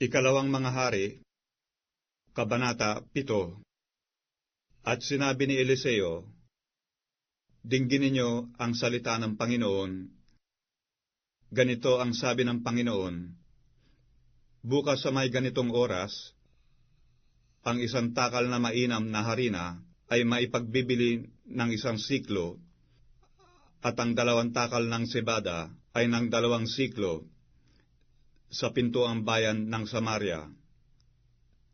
Ikalawang mga hari, Kabanata 7 At sinabi ni Eliseo, Dinggin ninyo ang salita ng Panginoon. Ganito ang sabi ng Panginoon, Bukas sa may ganitong oras, ang isang takal na mainam na harina ay maipagbibili ng isang siklo, at ang dalawang takal ng sebada ay ng dalawang siklo sa pintuang bayan ng Samaria.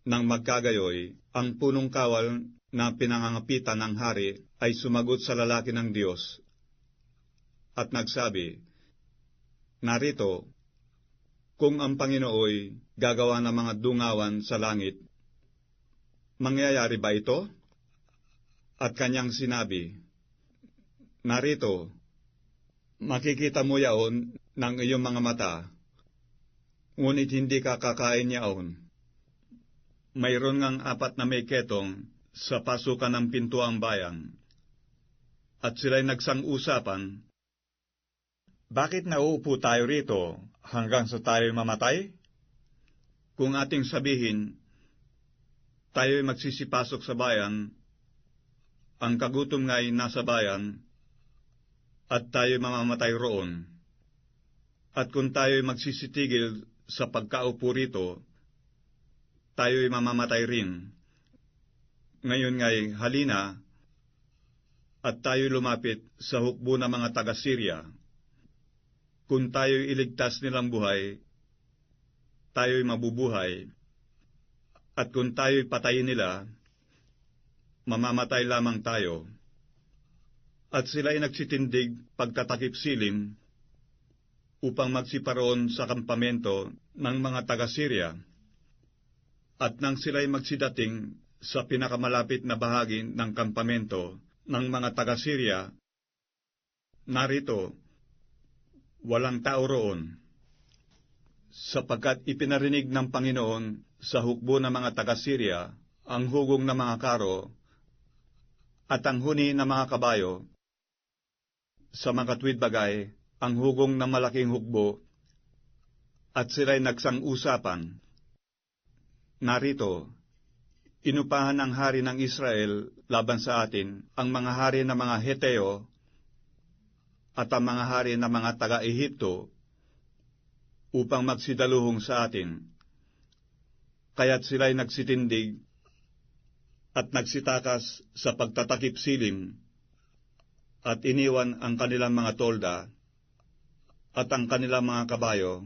Nang magkagayoy, ang punong kawal na pinangangapitan ng hari ay sumagot sa lalaki ng Diyos at nagsabi, Narito, kung ang Panginooy gagawa ng mga dungawan sa langit, mangyayari ba ito? At kanyang sinabi, Narito, makikita mo yaon ng iyong mga mata, ngunit hindi ka kakain yaon. Mayroon ngang apat na may ketong sa pasukan ng pintuang bayan. At sila'y nagsang-usapan, Bakit nauupo tayo rito hanggang sa tayo'y mamatay? Kung ating sabihin, tayo'y magsisipasok sa bayan, ang kagutom nga'y nasa bayan, at tayo'y mamamatay roon. At kung tayo'y magsisitigil sa pagkaupo rito, tayo'y mamamatay rin. Ngayon nga'y halina, at tayo'y lumapit sa hukbo ng mga taga-Syria. Kung tayo'y iligtas nilang buhay, tayo'y mabubuhay, at kung tayo'y patayin nila, mamamatay lamang tayo. At sila'y nagsitindig pagtatakip silim upang magsiparoon sa kampamento ng mga taga-Syria. At nang sila'y magsidating sa pinakamalapit na bahagi ng kampamento ng mga taga-Syria, narito, walang tao roon, sapagkat ipinarinig ng Panginoon sa hukbo ng mga taga-Syria ang hugong ng mga karo at ang huni ng mga kabayo, sa mga tuwid bagay ang hugong ng malaking hukbo, at sila'y nagsang-usapan. Narito, inupahan ng hari ng Israel laban sa atin ang mga hari ng mga Heteo at ang mga hari ng mga taga-Ehipto upang magsidaluhong sa atin. Kaya't sila'y nagsitindig at nagsitakas sa pagtatakip silim at iniwan ang kanilang mga tolda at ang kanilang mga kabayo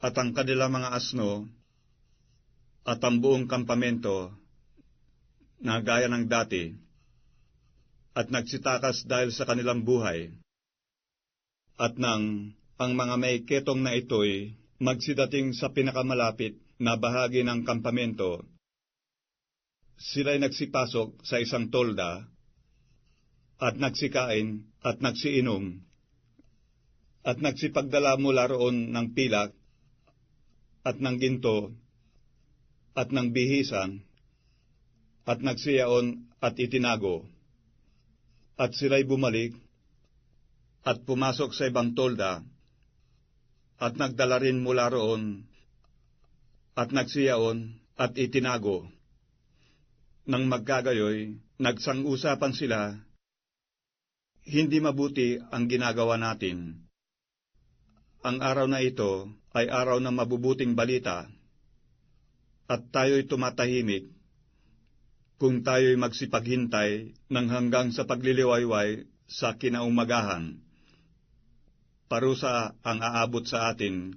at ang kanilang mga asno at ang buong kampamento na gaya ng dati at nagsitakas dahil sa kanilang buhay at nang ang mga may ketong na ito'y magsidating sa pinakamalapit na bahagi ng kampamento sila'y nagsipasok sa isang tolda at nagsikain at nagsiinom at nagsipagdala mula roon ng pilak at ng ginto at ng bihisan at nagsiyaon at itinago at sila'y bumalik at pumasok sa ibang tolda at nagdala rin mula roon at nagsiyaon at itinago. Nang magkagayoy, nagsang-usapan sila, hindi mabuti ang ginagawa natin. Ang araw na ito ay araw ng mabubuting balita, at tayo'y tumatahimik kung tayo'y magsipaghintay ng hanggang sa pagliliwayway sa kinaumagahan. Parusa ang aabot sa atin.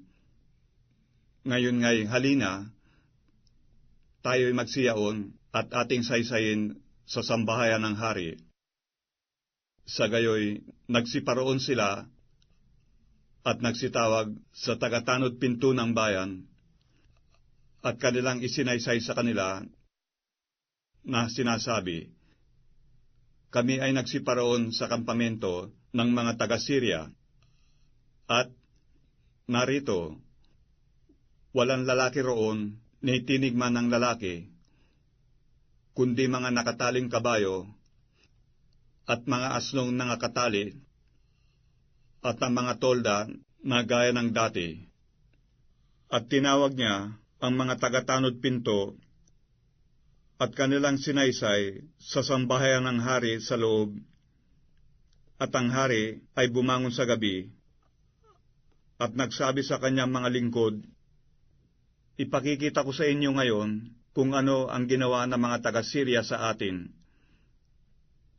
Ngayon ngay halina, tayo'y magsiyaon at ating saysayin sa sambahayan ng hari. Sa gayoy, nagsiparoon sila at nagsitawag sa tagatanod pinto ng bayan at kanilang isinaysay sa kanila na sinasabi, Kami ay nagsiparoon sa kampamento ng mga taga-Syria at narito, walang lalaki roon ni tinig man ng lalaki kundi mga nakataling kabayo at mga asnong nangakatali at ang mga tolda na gaya ng dati. At tinawag niya ang mga tagatanod pinto at kanilang sinaysay sa sambahayan ng hari sa loob. At ang hari ay bumangon sa gabi at nagsabi sa kanyang mga lingkod, Ipakikita ko sa inyo ngayon kung ano ang ginawa ng mga taga-Syria sa atin.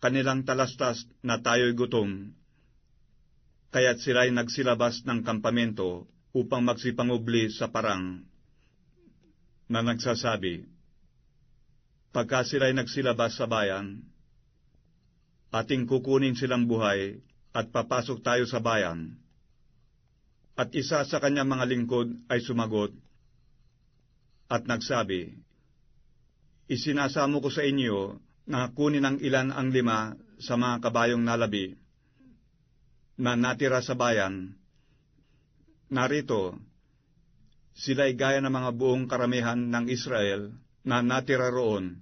Kanilang talastas na tayo'y gutom, kaya't sila'y nagsilabas ng kampamento upang magsipangubli sa parang na nagsasabi, Pagka sila'y nagsilabas sa bayan, ating kukunin silang buhay at papasok tayo sa bayan. At isa sa kanyang mga lingkod ay sumagot at nagsabi, Isinasamo ko sa inyo na kunin ang ilan ang lima sa mga kabayong nalabi na natira sa bayan. Narito, sila'y gaya ng mga buong karamihan ng Israel na natira roon.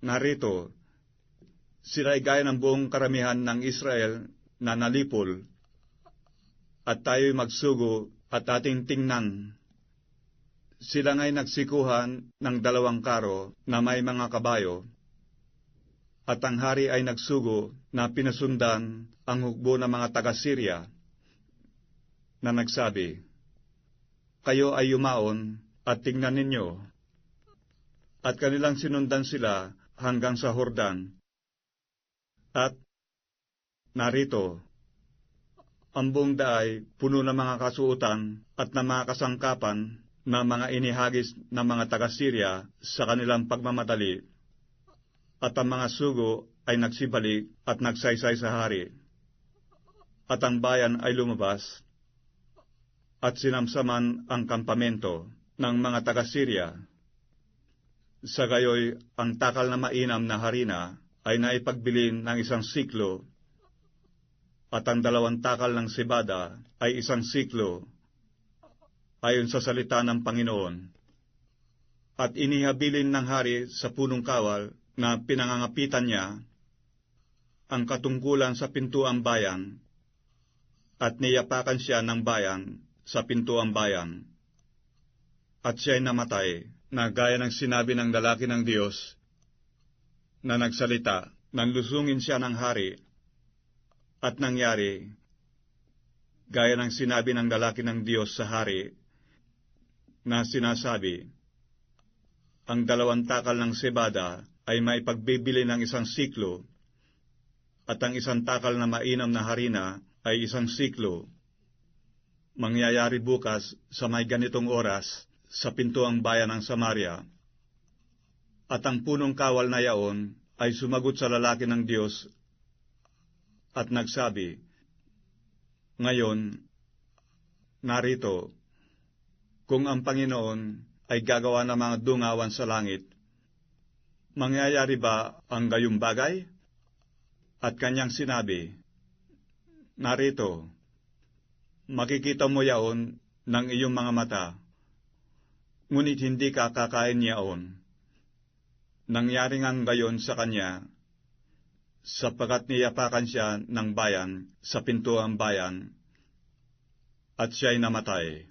Narito, sila'y gaya ng buong karamihan ng Israel na nalipol at tayo'y magsugo at ating tingnan. Sila nga'y nagsikuhan ng dalawang karo na may mga kabayo, at ang hari ay nagsugo na pinasundan ang hukbo ng mga taga-Syria na nagsabi, Kayo ay yumaon at tingnan ninyo. At kanilang sinundan sila hanggang sa Hordan. At narito, ang buong daay puno ng mga kasuotan at ng mga kasangkapan na mga inihagis ng mga taga-Syria sa kanilang pagmamadali. At ang mga sugo ay nagsibalik at nagsaysay sa hari. At ang bayan ay lumabas at sinamsaman ang kampamento ng mga taga-Syria. Sa gayoy, ang takal na mainam na harina ay naipagbilin ng isang siklo at ang dalawang takal ng sibada ay isang siklo, ayon sa salita ng Panginoon. At inihabilin ng hari sa punong kawal na pinangangapitan niya ang katungkulan sa pintuang bayan, at niyapakan siya ng bayan sa pintuang bayan. At siya'y namatay, na gaya ng sinabi ng lalaki ng Diyos, na nagsalita, nang lusungin siya ng hari at nangyari, gaya ng sinabi ng lalaki ng Diyos sa hari, na sinasabi, ang dalawang takal ng sebada ay maipagbibili ng isang siklo, at ang isang takal na mainam na harina ay isang siklo. Mangyayari bukas sa may ganitong oras sa pintuang bayan ng Samaria. At ang punong kawal na yaon ay sumagot sa lalaki ng Diyos at nagsabi, Ngayon, narito, kung ang Panginoon ay gagawa ng mga dungawan sa langit, mangyayari ba ang gayong bagay? At kanyang sinabi, Narito, makikita mo yaon ng iyong mga mata, ngunit hindi ka kakain yaon. Nangyari ngang gayon sa kanya sapagkat niyapakan siya ng bayan sa pintuang bayan, at siya'y namatay.